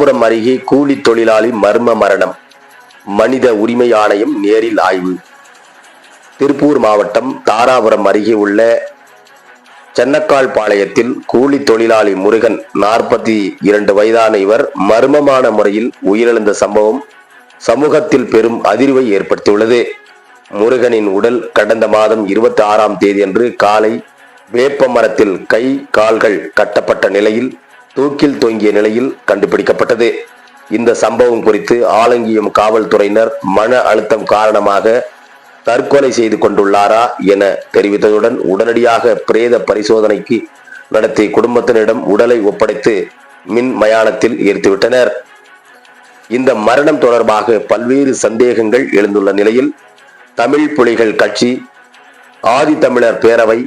தாராபுரம் அருகே கூலி தொழிலாளி மர்ம மரணம். மனித உரிமை ஆணையம் நேரில் ஆய்வு. திருப்பூர் மாவட்டம் தாராபுரம் அருகே உள்ள சென்னக்கால் பாளையத்தில் கூலி தொழிலாளி முருகன் நாற்பத்தி இரண்டு வயதான இவர் மர்மமான முறையில் உயிரிழந்த சம்பவம் சமூகத்தில் பெரும் அதிர்வை ஏற்படுத்தியுள்ளது. முருகனின் உடல் கடந்த மாதம் இருபத்தி ஆறாம் தேதியன்று காலை வேப்ப மரத்தில் கை கால்கள் கட்டப்பட்ட நிலையில் தூக்கில் தொங்கிய நிலையில் கண்டுபிடிக்கப்பட்டது. இந்த சம்பவம் குறித்து ஆலங்கியம் காவல்துறையினர் மன அழுத்தம் காரணமாக தற்கொலை செய்து கொண்டுள்ளாரா என தெரிவித்ததுடன் உடனடியாக பிரேத பரிசோதனைக்கு நடத்தி குடும்பத்தினரிடம் உடலை ஒப்படைத்து மின் மயானத்தில் எரித்துவிட்டனர் இந்த மரணம் தொடர்பாக பல்வேறு சந்தேகங்கள் எழுந்துள்ள நிலையில் தமிழ் புலிகள் கட்சி ஆதித்தமிழர் பேரவை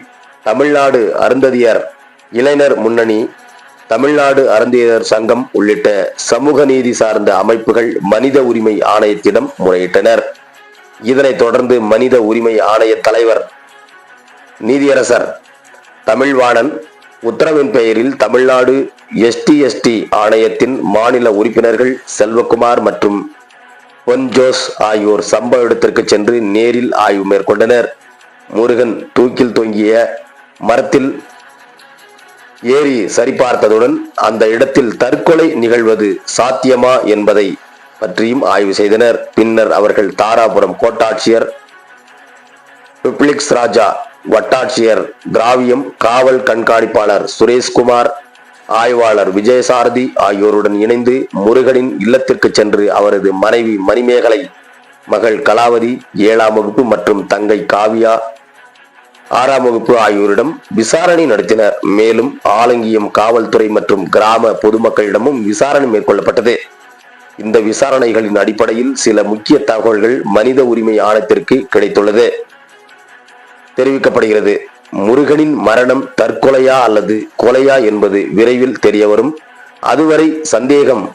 தமிழ்நாடு அருந்ததியர் இளைஞர் முன்னணி தமிழ்நாடு அருந்தியர் சங்கம் உள்ளிட்ட சமூக நீதி சார்ந்த அமைப்புகள் மனித உரிமை ஆணையத்திடம் முறையிட்டனர். இதனைத் தொடர்ந்து மனித உரிமை ஆணைய தலைவர் நீதியரசர் தமிழ்வாணன் உத்தரவின் பெயரில் தமிழ்நாடு எஸ்டி எஸ்டி ஆணையத்தின் மாநில உறுப்பினர்கள் செல்வகுமார் மற்றும் பொன் ஜோஸ் ஆகியோர் சம்பவ இடத்திற்கு சென்று நேரில் ஆய்வு மேற்கொண்டனர். முருகன் தூக்கில் தொங்கிய மரத்தில் ஏறி சரிபார்த்ததுடன் அந்த இடத்தில் தற்கொலை நிகழ்வது சாத்தியமா என்பதை பற்றியும் ஆய்வு செய்தனர். பின்னர் அவர்கள் தாராபுரம் கோட்டாட்சியர் பிப்ளிக்ஸ் ராஜா வட்டாட்சியர் திராவியம் காவல் கண்காணிப்பாளர் சுரேஷ்குமார் ஆய்வாளர் விஜயசாரதி ஆகியோருடன் இணைந்து முருகனின் இல்லத்திற்கு சென்று அவரது மனைவி மணிமேகலை மகள் கலாவதி ஏழாம் வகுப்பு மற்றும் தங்கை காவியா ஆறாம் வகுப்பு ஆகியோரிடம் விசாரணை நடத்தினர். மேலும் ஆலங்கியம் காவல்துறை மற்றும் கிராம பொதுமக்களிடமும் விசாரணை மேற்கொள்ளப்பட்டது. இந்த விசாரணைகளின் அடிப்படையில் சில முக்கிய தகவல்கள் மனித உரிமை ஆணையத்திற்கு கிடைத்துள்ளது. தெரிவிக்கப்படுகிறது. முருகனின் மரணம் தற்கொலையா அல்லது கொலையா என்பது விரைவில் தெரியவரும். அதுவரை சந்தேகம்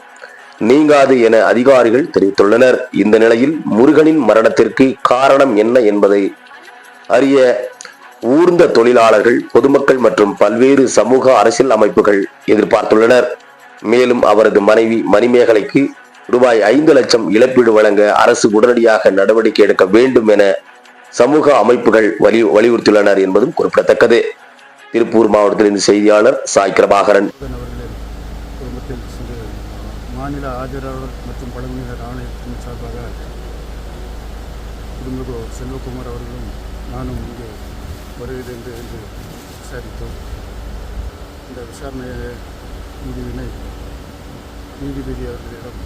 நீங்காது என அதிகாரிகள் தெரிவித்துள்ளனர். இந்த நிலையில் முருகனின் மரணத்திற்கு காரணம் என்ன என்பதை அறிய ஊர்ந்த தொழிலாளர்கள் பொதுமக்கள் மற்றும் பல்வேறு சமூக அரசியல் அமைப்புகள் எதிர்பார்த்துள்ளனர். மேலும் அவரது மனைவி மணிமேகலைக்கு ரூபாய் ஐந்து லட்சம் இழப்பீடு வழங்க அரசு உடனடியாக நடவடிக்கை எடுக்க வேண்டும் என சமூக அமைப்புகள் வலி வலியுறுத்தியுள்ளனர் என்பதும் குறிப்பிடத்தக்கது. திருப்பூர் மாவட்டத்திலிருந்து செய்தியாளர் சாய் கிரபாகரன் மாநில ஆதரவாளர் மற்றும் பழங்குடியினர் ஆணையத்தின் சார்பாக குடும்ப செல்வகுமார் அவர்களும் நானும் இங்கே வருகிறது என்று என்று விசாரித்தோம் இந்த விசாரணை முடிவினை நீதிபதி அவர்களிடம்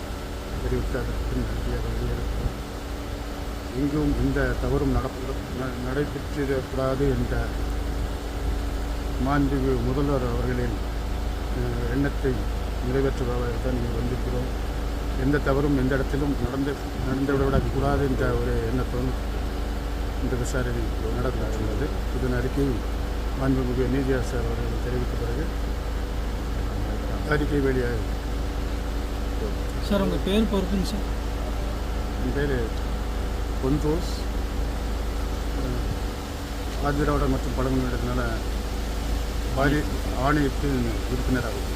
தெரிவித்தார். பின் நடத்தியாக வெளியிடப்பட்டோம் எங்கும் இந்த தவறும் நடப்ப நடைபெற்றிடக்கூடாது என்ற மாண்புமிகு முதல்வர் அவர்களின் எண்ணத்தை நிறைவேற்றுவதாக தான் இங்கே வந்திருக்கிறோம். எந்த தவறும் எந்த இடத்திலும் நடந்து நடந்துவிடக்கூடாது என்ற ஒரு எண்ணத்தோடு இந்த விசாரணை நடந்துள்ளது இதன் அறிக்கை மாண்புமிகு நீதியரசர் அவர்கள் தெரிவித்த பிறகு அறிக்கை வெளியாக சார் உங்கள் பேர் பொறுப்புங்க சார். என் பேர் பொன்ரோஸ் ஆதிராவிட மற்றும் பழங்குடியினத்தினால வாரி ஆணையத்தின் உறுப்பினராகும்